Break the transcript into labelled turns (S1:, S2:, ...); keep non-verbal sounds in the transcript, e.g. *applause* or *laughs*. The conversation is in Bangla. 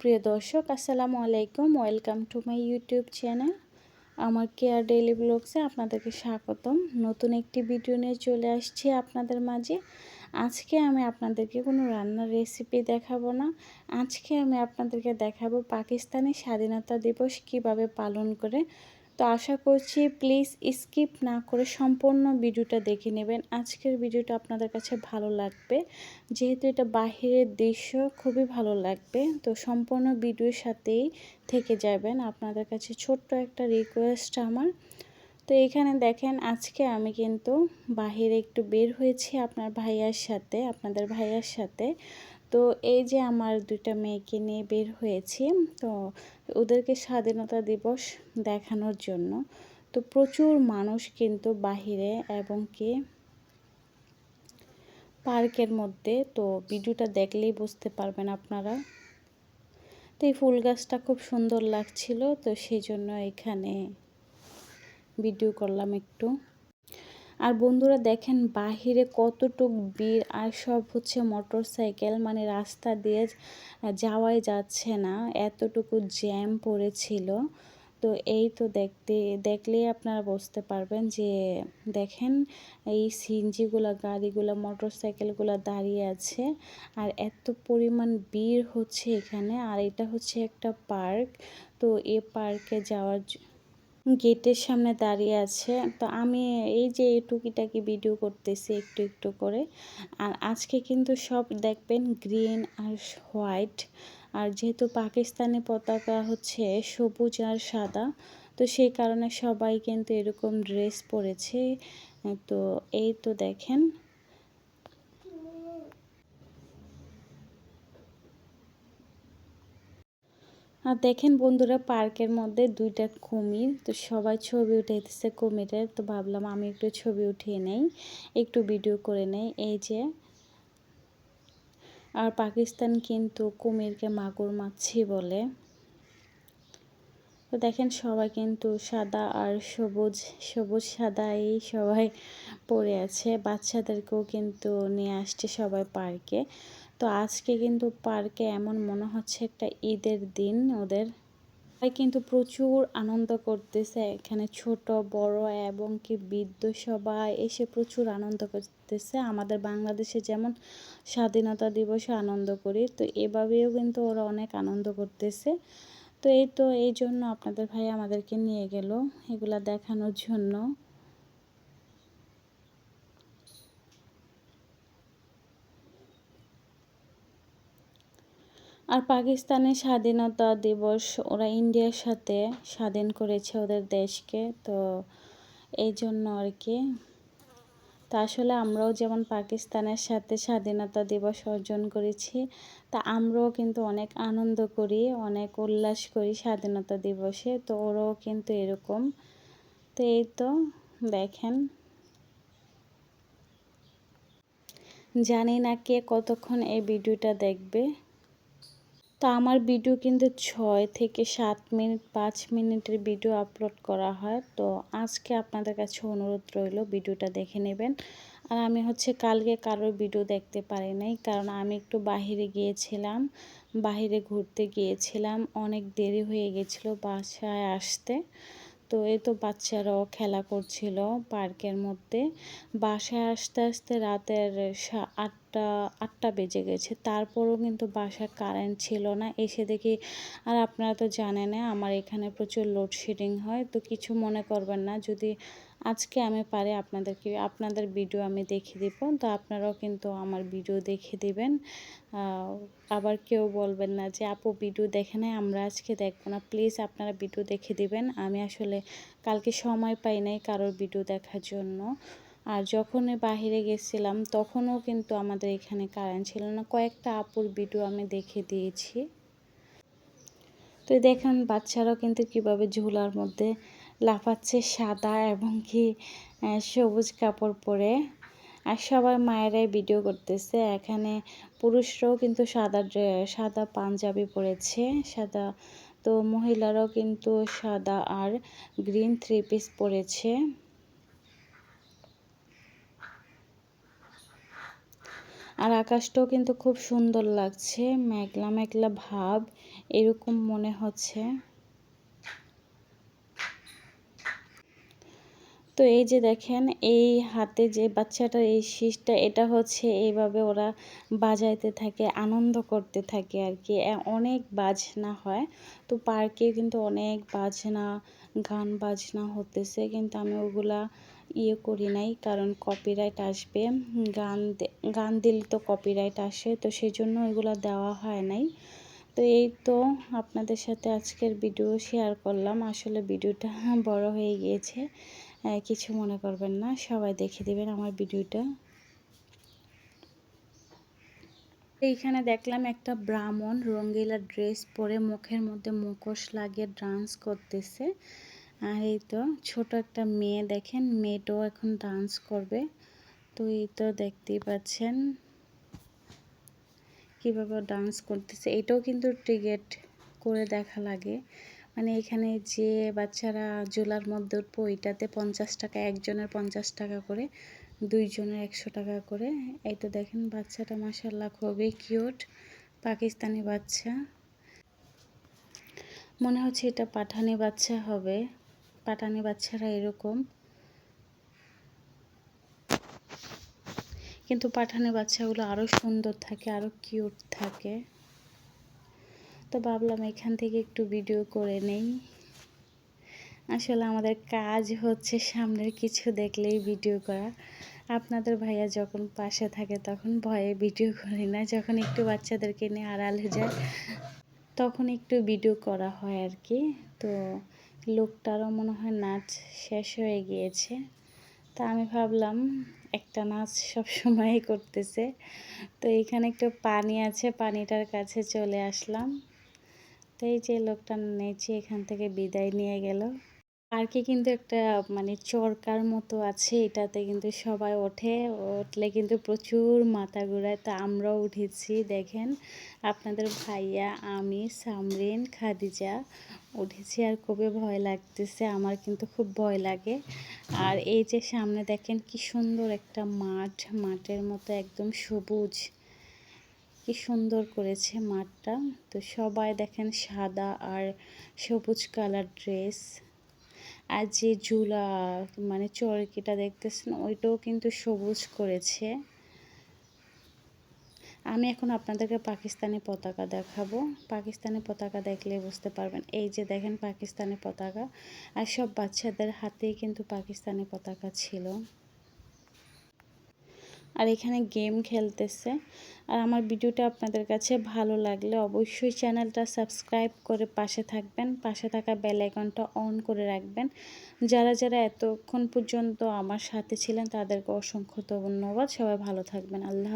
S1: প্রিয় দর্শক, আসসালামু আলাইকুম। Welcome to my YouTube channel আমার কেয়ার ডেইলি ব্লগসে আপনাদেরকে স্বাগতম। নতুন একটি ভিডিও নিয়ে চলে আসছি আপনাদের মাঝে। আজকে আমি আপনাদেরকে কোনো রান্নার রেসিপি দেখাবো না। আজকে আমি আপনাদেরকে দেখাবো পাকিস্তানি স্বাধীনতা দিবস কীভাবে পালন করে তো আশা করছি প্লিজ স্কিপ না করে সম্পূর্ণ ভিডিওটা দেখে নেবেন। আজকের ভিডিওটা আপনাদের কাছে ভালো লাগবে। যেহেতু এটা বাহিরের দৃশ্য, খুবই ভালো লাগবে। তো সম্পূর্ণ ভিডিওর সাথেই থেকে যাবেন। আপনাদের কাছে ছোট্ট একটা রিকোয়েস্ট আমার। তো এখানে দেখেন, আজকে আমি কিন্তু বাহিরে একটু বের হয়েছি আপনার ভাইয়ার সাথে, আপনাদের ভাইয়ার সাথে। তো এই যে আমার দুইটা মেয়েকে নিয়ে বের হয়েছি, তো ওদেরকে স্বাধীনতা দিবস দেখানোর জন্য, তো প্রচুর মানুষ কিন্তু বাহিরে এবং কি পার্কের মধ্যে, তো ভিডিওটা দেখলেই বুঝতে পারবেন আপনারা। তো এই ফুল গাছটা খুব সুন্দর লাগছিল, তো সেই জন্য এখানে ভিডিও করলাম একটু। আর বন্ধুরা দেখেন বাহিরে কতটুক ভিড় আর সব হচ্ছে মোটর সাইকেল মানে রাস্তা দিয়ে যাওয়াই যাচ্ছে না। এতটুকু জ্যাম পড়েছিল। তো এই তো দেখতে, দেখলেই আপনারা বুঝতে পারবেন যে দেখেন এই সিএনজিগুলো, গাড়িগুলো মোটর সাইকেলগুলো দাঁড়িয়ে আছে আর এত পরিমাণ ভিড় হচ্ছে এখানে। আর এটা হচ্ছে একটা পার্ক। তো এ পার্কে যাওয়ার গেটের সামনে দাঁড়িয়ে আছে। তো আমি এই যে টুকিটাকি ভিডিও করতেছি একটু একটু করে। আর আজকে কিন্তু সব দেখবেন গ্রিন আর হোয়াইট। আর যেহেতু পাকিস্তানি পতাকা হচ্ছে সবুজ আর সাদা, তো সেই কারণে সবাই কিন্তু এরকম ড্রেস পরেছে। তো এই তো দেখেন। আর দেখেন বন্ধুরা, পার্কের মধ্যে দুইটা কুমির, তো সবাই ছবি উঠাইতেছে কুমিরের। তো ভাবলাম আমি একটু ছবি উঠিয়ে নেই, একটু ভিডিও করে নেই। এই যে, আর পাকিস্তান কিন্তু কুমিরকে মাগুর মাছি বলে। তো দেখেন সবাই কিন্তু সাদা আর সবুজ সবুজ সাদা এই সবাই পড়ে আছে। বাচ্চাদেরকেও কিন্তু নিয়ে আসছে সবাই পার্কে। তো আজকে কিন্তু পার্কে এমন মনে হচ্ছে একটা ঈদের দিন ওদের। সবাই কিন্তু প্রচুর আনন্দ করতেছে, এখানে ছোট, বড় এবং কি বৃদ্ধ সবাই এসে প্রচুর আনন্দ করতেছে। আমাদের বাংলাদেশে যেমন স্বাধীনতা দিবসে আনন্দ করি, তো এভাবেও কিন্তু ওরা অনেক আনন্দ করতেছে। তো এই তো, এই জন্য আপনাদের ভাই আমাদেরকে নিয়ে গেল এগুলা দেখানোর জন্য। আর পাকিস্তানের স্বাধীনতা দিবস ওরা ইন্ডিয়ার সাথে স্বাধীন করেছে ওদের দেশকে, তো এই জন্য আর কি। তা আসলে আমরাও যেমন পাকিস্তানের সাথে স্বাধীনতা দিবস অর্জন করেছি, তা আমরাও কিন্তু অনেক আনন্দ করি, অনেক উল্লাস করি স্বাধীনতা দিবসে, তো ওরাও কিন্তু এরকম। তো এই তো, দেখেন। জানি না কে কতক্ষণ এই ভিডিওটা দেখবে। তো আমার ভিডিও কিন্তু ছয় থেকে সাত মিনিট, পাঁচ মিনিটের ভিডিও আপলোড করা হয়। তো আজকে আপনাদের কাছে অনুরোধ রইল ভিডিওটা দেখে নেবেন। আর আমি হচ্ছে কালকে কারোর ভিডিও দেখতে পারি নাই, কারণ আমি একটু বাহিরে গিয়েছিলাম, বাহিরে ঘুরতে গিয়েছিলাম। অনেক দেরি হয়ে গেছিল বাসায় আসতে। তো এই তো বাচ্চারাও খেলা করছিল পার্কের মধ্যে। বাসায় আসতে আসতে রাতের আটটা আটটা বেজে গেছে। তারপরও কিন্তু বাসায় কারেন্ট ছিল না। এসে দেখি আর আপনারা তো জানেন আমার এখানে প্রচুর লোডশেডিং হয়। তো কিছু মনে করবেন না। যদি আজকে আমি পারি আপনাদেরকে, আপনাদের ভিডিও আমি দেখে দিব। তো আপনারাও কিন্তু আমার ভিডিও দেখে দিবেন। আবার কেউ বলবেন না যে, আপু ভিডিও দেখে নেয় আমরা আজকে দেখব না। প্লিজ আপনারা ভিডিও দেখে দিবেন। আমি আসলে কালকে সময় পাই নাই কারোর ভিডিও দেখার জন্য। আর যখন বাহিরে গেছিলাম, তখনও কিন্তু আমাদের এখানে কারেন্ট ছিল না। কয়েকটা আপুর ভিডিও আমি দেখে দিয়েছি। তো দেখেন, বাচ্চারাও কিন্তু কীভাবে ঝুলার মধ্যে লাফাচ্ছে সাদা এবং কি সবুজ কাপড় পরে। আর সবাই মায়েরাই ভিডিও করতেছে। এখানে পুরুষরাও কিন্তু সাদা সাদা পাঞ্জাবি পরেছে, সাদা, তো মহিলারাও কিন্তু সাদা আর গ্রিন থ্রি পিস পরেছে। আর আকাশটাও কিন্তু খুব সুন্দর লাগছে, মেঘলা মেঘলা ভাব, এরকম মনে হচ্ছে। তো এই যে দেখেন, এই হাতে যে বাচ্চাটার এই শীষটা, এটা হচ্ছে এইভাবে ওরা বাজাইতে থাকে, আনন্দ করতে থাকে আর কি। অনেক বাজনা হয়। তো পার্কে কিন্তু অনেক বাজনা, গান বাজনা হতেছে, কিন্তু আমি ওগুলা ইয়ে করি নাই, কারণ কপিরাইট আসবে। গান গান দিলে তো কপিরাইট আসে, তো সেই জন্য ওইগুলো দেওয়া হয় নাই। তো এই তো আপনাদের সাথে আজকের ভিডিও শেয়ার করলাম। আসলে ভিডিওটা *laughs* বড় হয়ে গিয়েছে কিছু মনে করবেন না। সবাই দেখে দেবেন আমার ভিডিওটা এইখানে দেখলাম একটা ব্রাহ্মণ রঙ্গিলা ড্রেস পরে মুখের মধ্যে মুখোশ লাগিয়ে ডান্স করতেছে। আর এই তো ছোট একটা মেয়ে দেখেন, মেয়েটাও এখন ডান্স করবে। তো এই তো দেখতেই পাচ্ছেন কীভাবে ডান্স করতেছে। এটাও কিন্তু টিকেট করে দেখা লাগে। মানে এখানে যে বাচ্চারা জোলার মধ্যে উঠবো, ওইটাতে পঞ্চাশ টাকা, একজনের পঞ্চাশ টাকা করে, দুইজনের একশো টাকা করে। এই তো দেখেন বাচ্চাটা মাসাল্লাহ খুবই কিউট পাকিস্তানি বাচ্চা। মনে হচ্ছে এটা পাঠানি বাচ্চা হবে। পাঠানি বাচ্চারা এরকম। কিন্তু পাঠানি বাচ্চাগুলো আরও সুন্দর থাকে আরও কিউট থাকে। তো ভাবলাম এখান থেকে একটু ভিডিও করে নেই। আসলে আমাদের কাজ হচ্ছে সামনের কিছু দেখলেই ভিডিও করা। আপনাদের ভাইয়া যখন পাশে থাকে তখন ভয়ে ভিডিও করি না, যখন একটু বাচ্চাদেরকে নিয়ে আড়ালে যায় তখন একটু ভিডিও করা হয় আর কি। তো লোকটারও মনে হয় নাচ শেষ হয়ে গিয়েছে। তা আমি ভাবলাম, একটা নাচ সব সময় করতেছে। তো এখানে একটু পানি আছে, পানিটার কাছে চলে আসলাম। তো এই যে লোকটা নেচে এখান থেকে বিদায় নিয়ে গেল। পার্কে কিন্তু একটা মানে চরকার মতো আছে, এটাতে কিন্তু সবাই ওঠে। উঠলে কিন্তু প্রচুর মাথা ঘুরায়। তো আমরাও উঠেছি, দেখেন। আপনাদের ভাইয়া, আমি, সামরিন, খাদিজা উঠেছি আর খুবই ভয় লাগতেছে। আমার কিন্তু খুব ভয় লাগে। আর এই যে সামনে দেখেন কি সুন্দর একটা মাঠ। মাঠের মতো একদম সবুজ। কি সুন্দর করেছে মাঠটা। তো সবাই দেখেন সাদা আর সবুজ কালার ড্রেস। আর যে ঝুলা মানে চরকিটা দেখতেছেন, ওইটাও কিন্তু সবুজ করেছে। আমি এখন আপনাদেরকে পাকিস্তানি পতাকা দেখাবো। পাকিস্তানি পতাকা দেখলে বুঝতে পারবেন, এই যে দেখেন পাকিস্তানি পতাকা। আর সব বাচ্চাদের হাতেই কিন্তু পাকিস্তানি পতাকা ছিল। আর এখানে গেম খেলতেছে। আর আমার ভিডিওটা আপনাদের কাছে ভালো লাগলে অবশ্যই চ্যানেলটা সাবস্ক্রাইব করে পাশে থাকবেন। পাশে থাকা বেল আইকনটা অন করে রাখবেন। যারা যারা এতক্ষণ পর্যন্ত আমার সাথে ছিলেন তাদেরকে অসংখ্য ধন্যবাদ। সবাই ভালো থাকবেন। আল্লাহ